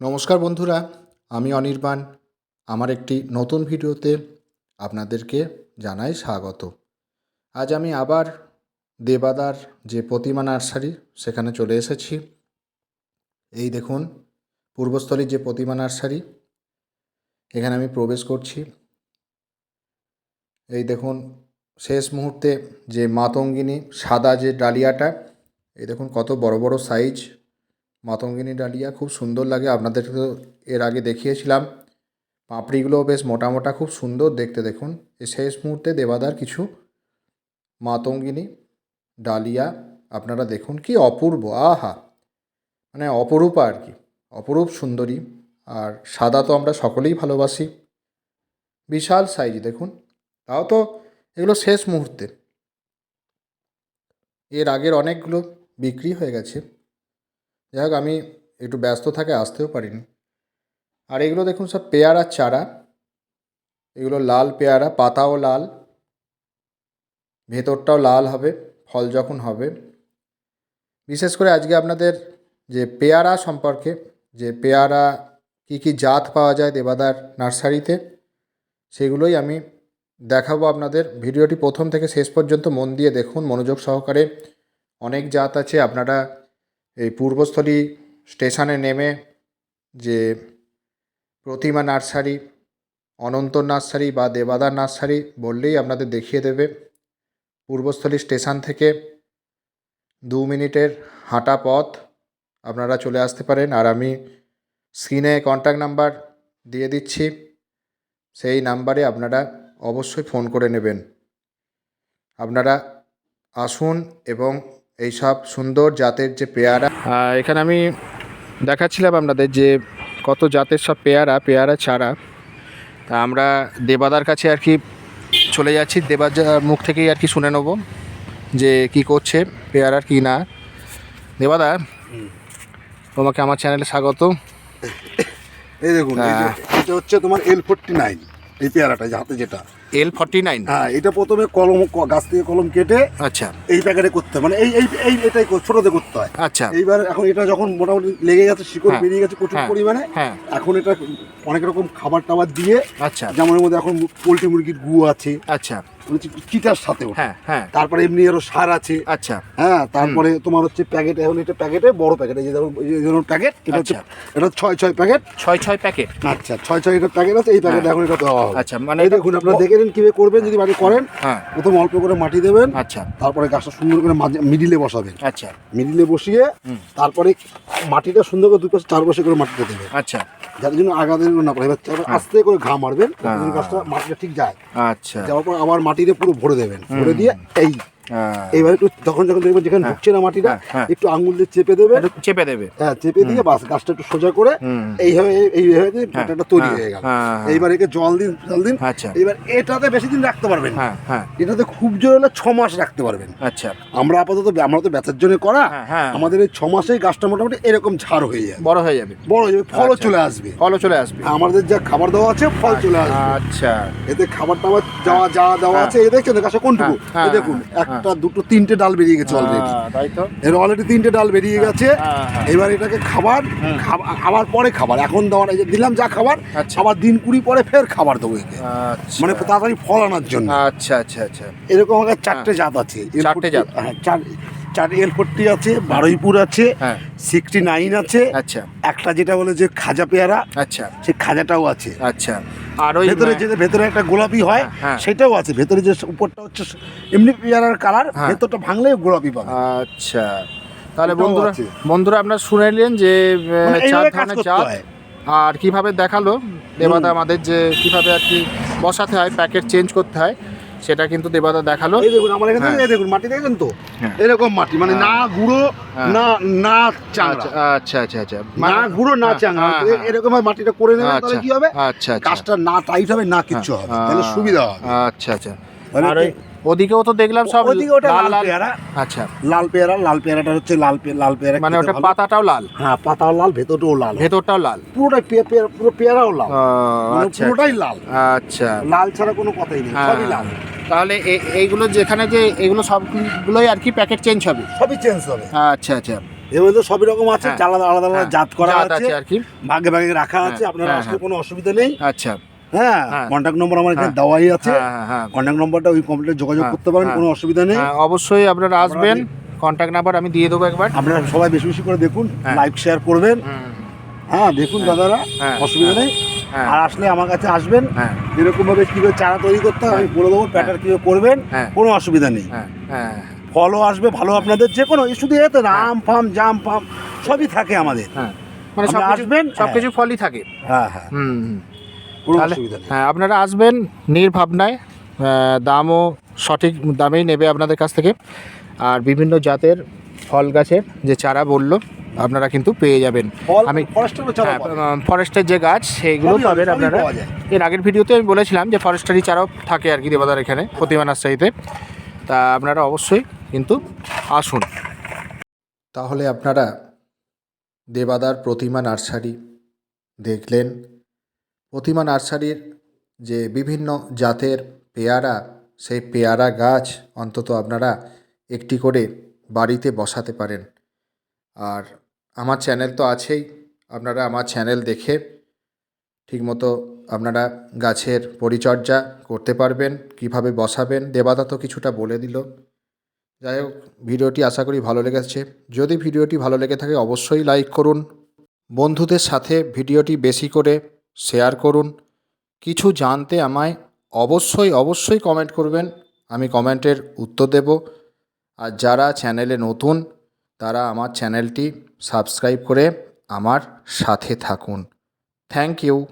নমস্কার বন্ধুরা, আমি অনির্বাণ। আমার একটি নতুন ভিডিওতে আপনাদেরকে জানাই স্বাগত। আজ আমি আবার দেবাদার যে প্রতিমা নার্সারি, সেখানে চলে এসেছি। এই দেখুন পূর্বস্থলীর যে প্রতিমা নার্সারি, এখানে আমি প্রবেশ করছি। এই দেখুন, শেষ মুহূর্তে যে মাতঙ্গিনী সাদা যে ডালিয়াটা, এই দেখুন কত বড় বড় সাইজ মাতঙ্গিনী ডালিয়া, খুব সুন্দর লাগে। আপনাদের তো এর আগে দেখিয়েছিলাম। পাপড়িগুলোও বেশ মোটা মোটা খুব সুন্দর দেখতে দেখুন। শেষ মুহূর্তে দেবাদার কিছু মাতঙ্গিনী ডালিয়া, আপনারা দেখুন কি অপূর্ব, আহা! মানে অপরূপা আর কি, অপরূপ সুন্দরী। আর সাদা তো আমরা সকলেই ভালোবাসি। বিশাল সাইজ দেখুন, তাও তো এগুলো শেষ মুহূর্তে। এর আগের অনেকগুলো বিক্রি হয়ে গেছে। যাই হোক, আমি একটু ব্যস্ত থাকে, আসতেও পারিনি। আর এগুলো দেখুন সব পেয়ারার চারা। এগুলো লাল পেয়ারা, পাতাও লাল। ভেতরটাও লাল হবে, ফল যখন হবে। বিশেষ করে আজকে আপনাদের যে পেয়ারা সম্পর্কে, যে পেয়ারা কী কী জাত পাওয়া যায় দেবাদার নার্সারিতে, সেগুলোই আমি দেখাবো আপনাদের। ভিডিওটি প্রথম থেকে শেষ পর্যন্ত মন দিয়ে দেখুন, মনোযোগ সহকারে। অনেক জাত আছে, আপনারা পূর্বস্থলী স্টেশনে নেমে যে প্রতিমা নার্সারি, অনন্ত নার্সারি বা দেবাদার নার্সারি বললেই আপনাদের দেখিয়ে দেবে। পূর্বস্থলী স্টেশন থেকে দু মিনিটের হাঁটা পথ আপনারা চলে আসতে পারেন। আর আমি স্ক্রিনে কন্ট্যাক্ট নাম্বার দিয়ে দিচ্ছি, সেই নাম্বারে আপনারা অবশ্যই ফোন করে নেবেন। আপনারা আসুন এবং এইসব সুন্দর জাতের যে পেয়ারা। এখানে আমি দেখাচ্ছিলাম আপনাদের যে কত জাতের সব পেয়ারা পেয়ারা ছাড়া তা আমরা দেবাদার কাছে আর কি চলে যাচ্ছি। দেবাদার মুখ থেকেই আর কি শুনে নেব যে কি করছে পেয়ারার কি না। দেবাদা তোমাকে আমার চ্যানেলে স্বাগত। এই দেখুন হ্যাঁ। এটা হচ্ছে তোমার এল ফোরটি নাইন এই পেয়ারাটা হাতে যেটা। এল ফর্টি নাইন হ্যাঁ এটা প্রথমে কলম গাছ থেকে কলম কেটে আচ্ছা। এই প্যাকেটে করতে হয়। মানে এই এই এই এটাই ছোটতে করতে হয়। আচ্ছা। এইবার এখন এটা যখন মোটামুটি লেগে গেছে শিকড় হ্যাঁ, বেরিয়ে গেছে প্রচুর হ্যাঁ, পরিমাণে হ্যাঁ। এখন এটা অনেক রকম খাবার টাবার দিয়ে আচ্ছা। যেমন এর মধ্যে এখন পোলট্রি মুরগির গু আছে। আচ্ছা। হচ্ছে চিটার সাথে হ্যাঁ হ্যাঁ। তারপরে এমনি আরও সার আছে। আচ্ছা। হ্যাঁ তারপরে তোমার হচ্ছে প্যাকেট এখন এটা প্যাকেটে বড় প্যাকেট এই যে ধরুন প্যাকেট এটা হচ্ছে আচ্ছা। এটা ছয় ছয় প্যাকেট ছয় ছয় প্যাকেট আচ্ছা ছয় ছয় এটা প্যাকেট আছে এই প্যাকেট এখন এটা দেওয়া হবে। আচ্ছা মানে দেখুন আপনারা দেখে নিন কীভাবে করবেন যদি বাড়ি করেন হ্যাঁ প্রথম অল্প করে মাটি দেবেন আচ্ছা। তারপরে গাছটা সুন্দর করে মাঝে মিডিলে বসাবেন। আচ্ছা। মিডিলে বসিয়ে তারপরে মাটিটা সুন্দর করে দুই পাশে চার পাশে করে মাটিটা দেবেন। আচ্ছা। যার জন্য আগাদের না পড়ে এবার তারপর আস্তে করে ঘা মারবেন গাছটা মাটিটা ঠিক যায় আচ্ছা। যাওয়ার পর আবার মাটিতে পুরো ভরে দেবেন। ভরে দিয়ে এই হ্যাঁ। একটু যখন যখন দেখবেন যেখানে ঢুকছে না মাটিটা হ্যাঁ, হ্যাঁ। একটু আঙুল দিয়ে চেপে একটু চেপে দেবে। হ্যাঁ চেপে দিয়ে বাস গাছটা একটু সোজা করে এইভাবে এইভাবে হ্যাঁ, তৈরি হ্যাঁ, হয়ে গেল। হ্যাঁ, হ্যাঁ। এইবার একে জল দিন জল দিন। আচ্ছা। এবার এটাতে বেশি দিন রাখতে পারবেন হ্যাঁ হ্যাঁ। এটাতে খুব জোর হলে ছ মাস রাখতে পারবেন। আচ্ছা। আমরা আপাতত আমরা তো বেচার জন্য করা। হ্যাঁ, হ্যাঁ। আমাদের এই ছ মাসেই গাছটা মোটামুটি এরকম ঝাড় হয়ে যায় বড় হয়ে যাবে। বড় হয়ে যাবে ফলও আচ্ছা। চলে আসবে। ফলও চলে আসবে। আমাদের যা খাবার দেওয়া আছে ফল চলে আসবে। আচ্ছা। এতে খাবার টাবার যাওয়া যা দেওয়া হ্যাঁ। আছে। এই দেখছেন গাছে কোনটুকু? হ্যাঁ, দেখুন হ্যাঁ, একটা দুটো তিনটে ডাল বেরিয়ে গেছে অলরেডি তাই তো। এর অলরেডি তিনটে ডাল বেরিয়ে গেছে। হ্যাঁ, হ্যাঁ। এবার এটাকে খাবার খাবা- খাবার পরে খাবার। এখন দেওয়ার এই যে দিলাম যা খাবার আচ্ছা। আবার দিন কুড়ি পরে ফের খাবার দেবো আচ্ছা। মানে তাড়াতাড়ি ফল আনার জন্য। আচ্ছা আচ্ছা আচ্ছা। এরকম আমাদের চারটে জাত আছে। চারটে জাত? হ্যাঁ চার চার এল ফোরটি আছে বারুইপুর আছে হ্যাঁ। সিক্সটি নাইন আছে। আচ্ছা। একটা যেটা বলে যে খাজা পেয়ারা আচ্ছা। সে খাজাটাও আছে। আচ্ছা। আর ওই ভেতরে যে ভেতরে একটা গোলাপি হয় হ্যাঁ। সেটাও আছে। ভেতরে যে উপরটা হচ্ছে এমনি পেয়ারার কালার হ্যাঁ। ভেতরটা ভাঙলে গোলাপি পাবে। আচ্ছা। তাহলে বন্ধুরা বন্ধুরা আপনারা শুনে নিলেন যে মানে চার ধরনের চাঁদ আর কীভাবে দেখাল? দেবাদা আমাদের যে কীভাবে আর কি বসাতে হয় প্যাকেট চেঞ্জ করতে হয়। সেটা কিন্তু দেবাদা দেখাল। এই দেখুন আমার এখানে হ্যাঁ। এই দেখুন মাটি দেখেন তো? হ্যাঁ। এরকম মাটি মানে হ্যাঁ। না গুঁড়ো। না না চাংড়া। আচ্ছা আচ্ছা আচ্ছা না মানে- গুঁড়ো না চাংড়া। এরকম মাটিটা করে নেবেন তাহলে আচ্ছা কি হবে? আচ্ছা আচ্ছা। গাছটা না টাইট হবে না কিচ্ছু হবে। তাহলে সুবিধা হবে। আচ্ছা আচ্ছা। তাহলে আর ওদিকেও তো দেখলাম সব ওদিকে ওটা লাল পেয়ারা। আচ্ছা। লাল পেয়ারা লাল পেয়ারাটা হচ্ছে লাল লাল পেয়ারা মানে ওটা পাতাটাও লাল? হ্যাঁ পাতাও লাল ভেতরটাও লাল। ভেতরটাও লাল? পুরোটাই পে- পে- পুরো পেয়ারাও লাল। মানে আচ্ছা পুরোটাই লাল। আচ্ছা। লাল ছাড়া কোনো কথাই নেই সবই লাল। তাহলে এইগুলো যেখানে যে এগুলো সবগুলোই আর কি প্যাকেট চেঞ্জ হবে? সবই চেঞ্জ হবে। আচ্ছা আচ্ছা। এর মধ্যে সবই রকম আছে হ্যাঁ। আলাদা আলাদা আলাদা হ্যাঁ, জাত করা আছে আর কি। ভাগে ভাগে রাখা আছে হ্যাঁ, আপনারা আসলে। কোনো অসুবিধা নেই। আচ্ছা। হ্যাঁ। কন্ট্যাক্ট নম্বর আমার এখানে। দেওয়াই আছে। হ্যাঁ হ্যাঁ। হ্যাঁ কন্ট্যাক্ট নম্বরটা ওই কমপ্লিট যোগাযোগ করতে পারেন। কোনো অসুবিধা নেই। অবশ্যই আপনারা আসবেন কন্ট্যাক্ট নাম্বার আমি দিয়ে দেবো একবার। আপনারা সবাই বেশি বেশি করে দেখুন। লাইক শেয়ার করবেন। হ্যাঁ দেখুন দাদারা অসুবিধা নেই। আর আসলে আমার কাছে আসবেন হ্যাঁ। যেরকম ভাবে কীভাবে চারা তৈরি করতে হবে আমি বলে দেবো প্যাটার্ন কীভাবে করবেন হ্যাঁ। কোনো অসুবিধা নেই। হ্যাঁ হ্যাঁ। ফলও আসবে ভালো আপনাদের যে কোনো শুধু এতে আম ফাম জাম ফাম সবই থাকে আমাদের। হ্যাঁ। মানে সব আসবেন, সব কিছু ফলই থাকে। হ্যাঁ হ্যাঁ। কোনো অসুবিধা নেই। হ্যাঁ আপনারা আসবেন নির্ভাবনায় দামও সঠিক দামেই নেবে আপনাদের কাছ থেকে। আর বিভিন্ন জাতের ফল গাছের যে চারা বলল আপনারা কিন্তু পেয়ে যাবেন। আমি ফরেস্টের হ্যাঁ, ফরেস্টের যে গাছ সেইগুলো পাবেন আপনারা এর আগের ভিডিওতে আমি বলেছিলাম যে ফরেস্টারি চারাও থাকে আর কি দেবাদার এখানে প্রতিমা নার্সারিতে তা আপনারা অবশ্যই কিন্তু আসুন। তাহলে আপনারা দেবাদার প্রতিমা নার্সারি দেখলেন। প্রতিমা নার্সারির যে বিভিন্ন জাতের পেয়ারা সেই পেয়ারা গাছ অন্তত আপনারা একটি করে বাড়িতে বসাতে পারেন। আর আমার চ্যানেল তো আছেই, আপনারা আমার চ্যানেল দেখে ঠিকমতো আপনারা গাছের পরিচর্যা করতে পারবেন, কীভাবে বসাবেন, দেবাদা তো কিছুটা বলে দিল। যাই হোক, ভিডিওটি আশা করি ভালো লেগেছে। যদি ভিডিওটি ভালো লেগে থাকে, অবশ্যই লাইক করুন। বন্ধুদের সাথে ভিডিওটি বেশি করে শেয়ার করুন। কিছু জানতে আমায় অবশ্যই অবশ্যই কমেন্ট করবেন। আমি কমেন্টের উত্তর দেব। আর যারা চ্যানেলে নতুন, তারা আমার চ্যানেলটি সাবস্ক্রাইব করে আমার সাথে থাকুন। Thank you.